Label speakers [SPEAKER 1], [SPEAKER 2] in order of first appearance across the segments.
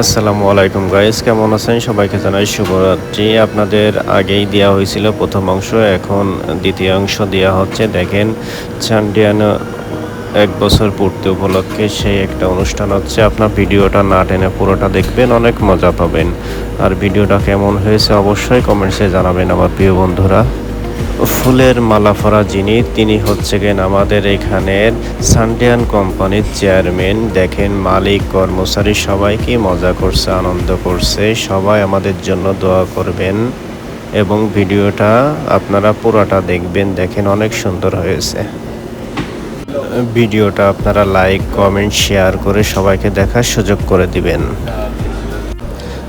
[SPEAKER 1] আসসালামু আলাইকুম গাইস কেমন আছেন? সবাইকে জানাই শুভরাত্রি। আপনাদের আগেই দেওয়া হয়েছিল প্রথম অংশ, এখন দ্বিতীয় অংশ দেওয়া হচ্ছে। দেখেন, চান্ডিয়ান এক বছর পূর্তি উপলক্ষে সেই একটা অনুষ্ঠান হচ্ছে। আপনার ভিডিওটা না টেনে পুরোটা দেখবেন, অনেক মজা পাবেন। আর ভিডিওটা কেমন হয়েছে অবশ্যই কমেন্টসে জানাবেন আমার প্রিয় বন্ধুরা। ফুলের মালা ফরা যিনি, তিনি হচ্ছে গেন আমাদের এখানের সানডিয়ান কোম্পানির চেয়ারম্যান। দেখেন, মালিক, কর্মচারী সবাইকে মজা করছে, আনন্দ করছে। সবাই আমাদের জন্য দোয়া করবেন এবং ভিডিওটা আপনারা পুরোটা দেখবেন। দেখেন, অনেক সুন্দর হয়েছে। ভিডিওটা আপনারা লাইক, কমেন্ট, শেয়ার করে সবাইকে দেখার সুযোগ করে দিবেন।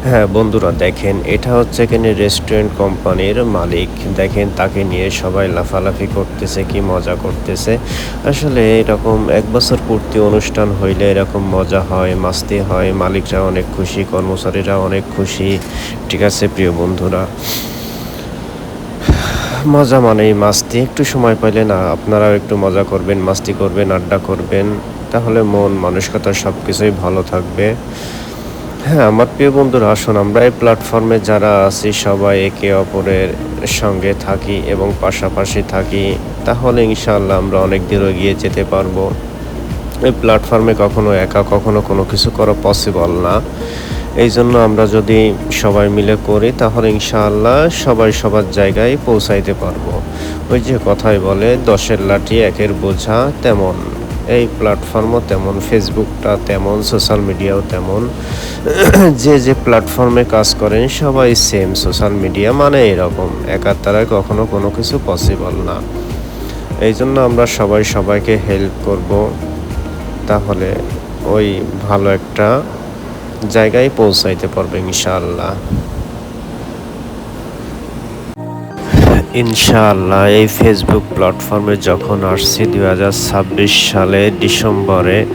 [SPEAKER 1] হ্যাঁ বন্ধুরা, দেখেন, এটা হচ্ছে এখানে রেস্টুরেন্ট কোম্পানির মালিক। দেখেন, তাকে নিয়ে সবাই লাফালাফি করতেছে, কি মজা করতেছে। আসলে এরকম এক বছর পূর্তি অনুষ্ঠান হইলে এরকম মজা হয়, মাস্তি হয়, মালিকরা অনেক খুশি, কর্মচারীরা অনেক খুশি। ঠিক আছে, প্রিয় বন্ধুরা। মজা মানেই মাস্তি। একটু সময় পাইলে না, আপনারাও একটু মজা করবেন, মাস্তি করবেন, আড্ডা করবেন। তাহলে মন, মানসিকতা সব কিছুই ভালো থাকবে। হ্যাঁ আমার প্রিয় বন্ধুরা, আসুন আমরা এই প্ল্যাটফর্মে যারা আছি, সবাই একে অপরের সঙ্গে থাকি এবং পাশাপাশি থাকি, তাহলে ইনশাআল্লাহ আমরা অনেক দূর এগিয়ে যেতে পারব। এই প্ল্যাটফর্মে কখনো একা, কখনো কোনো কিছু করা পসিবল না। এই জন্য আমরা যদি সবাই মিলে করি, তাহলে ইনশাআল্লাহ সবাই সবার জায়গায় পৌঁছাইতে পারব। ওই যে কথাই বলে, দশের লাঠি একের বোঝা তেমন। এই প্ল্যাটফর্মও তেমন ফেসবুকটা তেমন সোশ্যাল মিডিয়াও তেমন। যে যে প্ল্যাটফর্মে কাজ করেন সবাই সেম সোশ্যাল মিডিয়া মানে এরকম। একার দ্বারায় কখনো কোনো কিছু পসিবল না। এই জন্য আমরা সবাই সবাইকে হেল্প করব। তাহলে ওই ভালো একটা জায়গায় পৌঁছাইতে পারবে ইনশাআল্লাহ। ইনশাআল্লাহ, এই ফেসবুক প্ল্যাটফর্মে যখন আসছি দু হাজার ছাব্বিশ সালে ডিসেম্বরে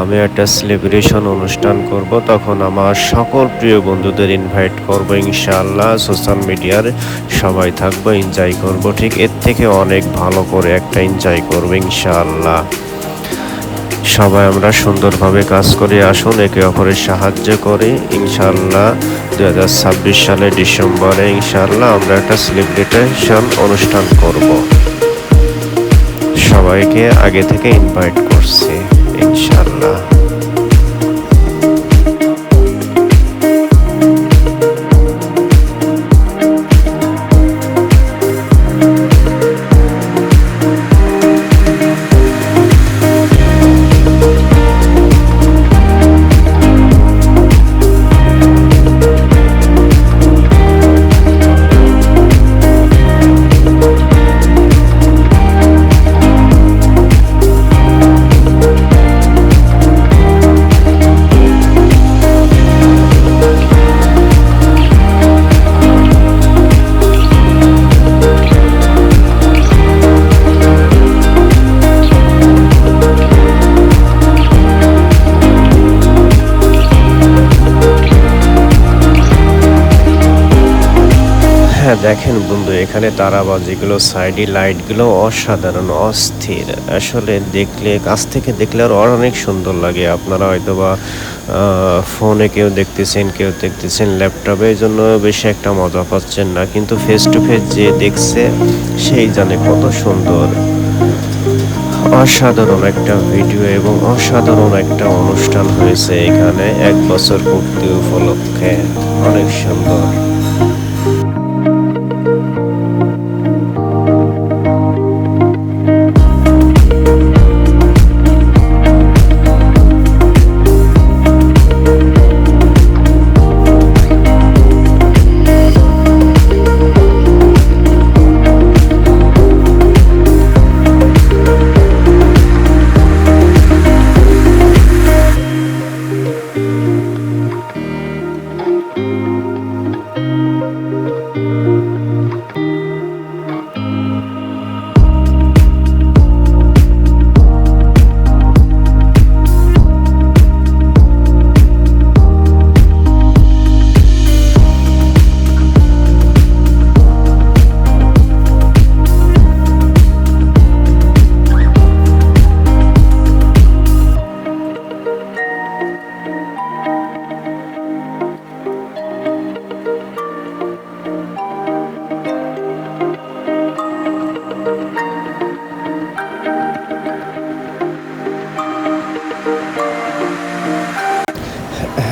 [SPEAKER 1] আমি একটা সেলিব্রেশন অনুষ্ঠান করব। তখন আমার সকল প্রিয় বন্ধুদের ইনভাইট করব। ইনশাআল্লাহ সোশ্যাল মিডিয়ার সবাই থাকব এনজয় করব। ঠিক এর থেকে অনেক ভালো করে একটা এনজয় করব ইনশাআল্লাহ। সবাই আমরা সুন্দরভাবে কাজ করে। আসুন, একে অপরের সাহায্য করি। ইনশাল্লাহ দু হাজার ছাব্বিশ সালে ডিসেম্বরে ইনশাল্লাহ আমরা একটা সেলিব্রেটেশন অনুষ্ঠান করব। সবাইকে আগে থেকে ইনভাইট করছি, ইনশাআল্লাহ। দেখেন বন্ধু, এখানে তারাবাজিগুলো, সাইডি লাইটগুলো অসাধারণ, অস্থির। আসলে দেখলে, কাছ থেকে দেখলে আর অনেক সুন্দর লাগে। আপনারা হয়তো বা ফোনে কেউ দেখতেছেন কেউ দেখতেছেন ল্যাপটপে, এই জন্য বেশি একটা মজা পাচ্ছেন না। কিন্তু ফেস টু ফেস যে দেখছে, সেই জানে কত সুন্দর। অসাধারণ একটা ভিডিও এবং অসাধারণ একটা অনুষ্ঠান হয়েছে এখানে। এক বছর পূর্তি উপলক্ষে। অনেক সুন্দর।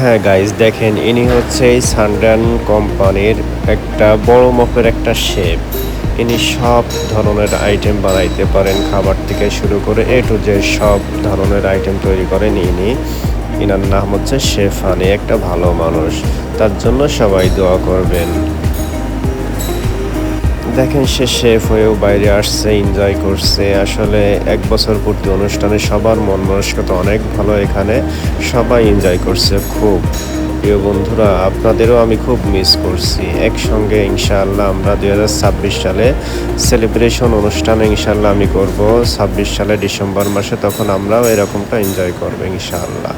[SPEAKER 1] হ্যাঁ গাইজ দেখেন, ইনি হচ্ছে এই কোম্পানির একটা বড় মাপের একটা শেপ ইনি সব ধরনের আইটেম বানাইতে পারেন, খাবার থেকে শুরু করে এ টু জে সব ধরনের আইটেম তৈরি করেন ইনি। ইনার নাম হচ্ছে শেফ আনি একটা ভালো মানুষ। তার জন্য সবাই দোয়া করবেন। দেখেন সে শেফ হয়েও বাইরে আসছে এনজয় করছে। আসলে এক বছর পূর্তি অনুষ্ঠানে সবার মন মানসিকতা অনেক ভালো এখানে। সবাই এনজয় করছে খুব। প্রিয় বন্ধুরা, আপনাদেরও আমি খুব মিস করছি। একসঙ্গে ইনশাআল্লাহ আমরা দুই ছাব্বিশ সালে সেলিব্রেশন অনুষ্ঠান ইনশাআল্লাহ আমি করব। ছাব্বিশ সালে ডিসেম্বর মাসে তখন আমরাও এরকমটা এনজয় করব ইনশাআল্লাহ।